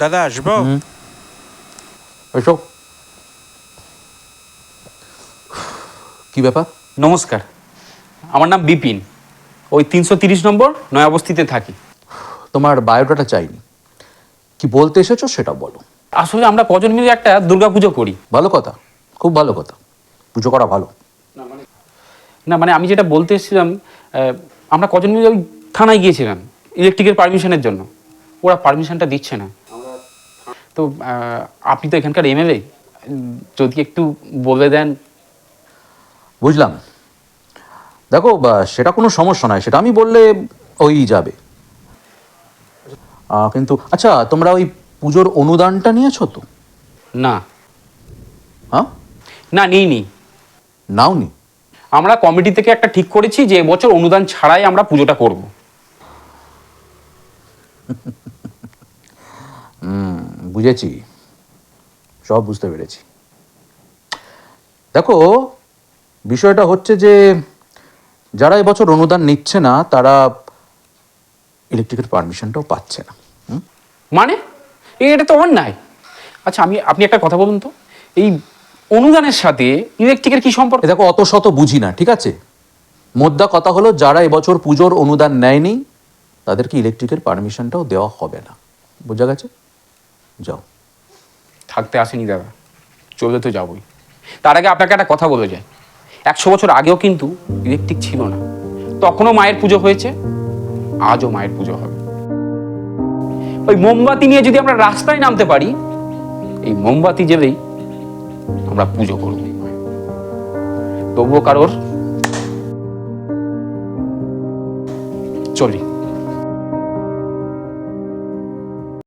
দাদা আসব এসো কি ব্যাপার নমস্কার। আমার নাম বিপিন। ওই তিনশো তিরিশ নম্বর নয় অবস্থিতে থাকি। তোমার বায়োডাটা চাইনি। কি বলতে এসেছ সেটা বলো। আসলে আমরা কজন মিলে একটা দুর্গা দুর্গাপুজো করি। ভালো কথা। খুব ভালো কথা। পুজো করা ভালো। না মানে আমি যেটা বলতে এসেছিলাম আমরা কজন মিলে ওই থানায় গিয়েছিলাম ইলেকট্রিকের পারমিশনের জন্য। ওরা পারমিশনটা দিচ্ছে না। তো আপনি তো এখানকার এমএলএ যদি একটু বলে দেন। বুঝলাম। দেখো বা, সেটা কোনো সমস্যা নয় সেটা আমি বললে ওই যাবে। কিন্তু আচ্ছা তোমরা ওই পুজোর অনুদানটা নিয়েছো তো? না। হ্যাঁ? না নিই নি নাওনি? আমরা কমিটি থেকে একটা ঠিক করেছি যে এবছর অনুদান ছাড়াই আমরা পুজোটা করব। বুঝেছি সব বুঝতে পেরেছি। দেখো বিষয়টা হচ্ছে যে যারা এবছর অনুদান নিচ্ছে না তারা ইলেকট্রিকের পারমিশনটাও পাচ্ছে না? মানে? এটা তো অন্যায়। আচ্ছা আমি আপনি একটা কথা বলুন তো। এই অনুদানের সাথে ইলেকট্রিকের কি সম্পর্ক? দেখো অত শত বুঝি না ঠিক আছে? মোদ্দা কথা হলো যারা এবছর পুজোর অনুদান নেয়নি তাদেরকে ইলেকট্রিকের পারমিশনটাও দেওয়া হবে না। বোঝা গেছে? যাও। থাকতে আসেনি দাদা। চলে তো যাবই। তার আগে আপনাকে একটা কথা বলে যায় একশো বছর আগেও কিন্তু ইলেকট্রিক ছিল না। তখনও মায়ের পুজো হয়েছে। আজও মায়ের পুজো হবে। ওই মোমবাতি নিয়ে যদি আমরা রাস্তায় নামতে পারি, এই মোমবাতি জেলেই আমরা পুজো করব। তবুও কারোর চলি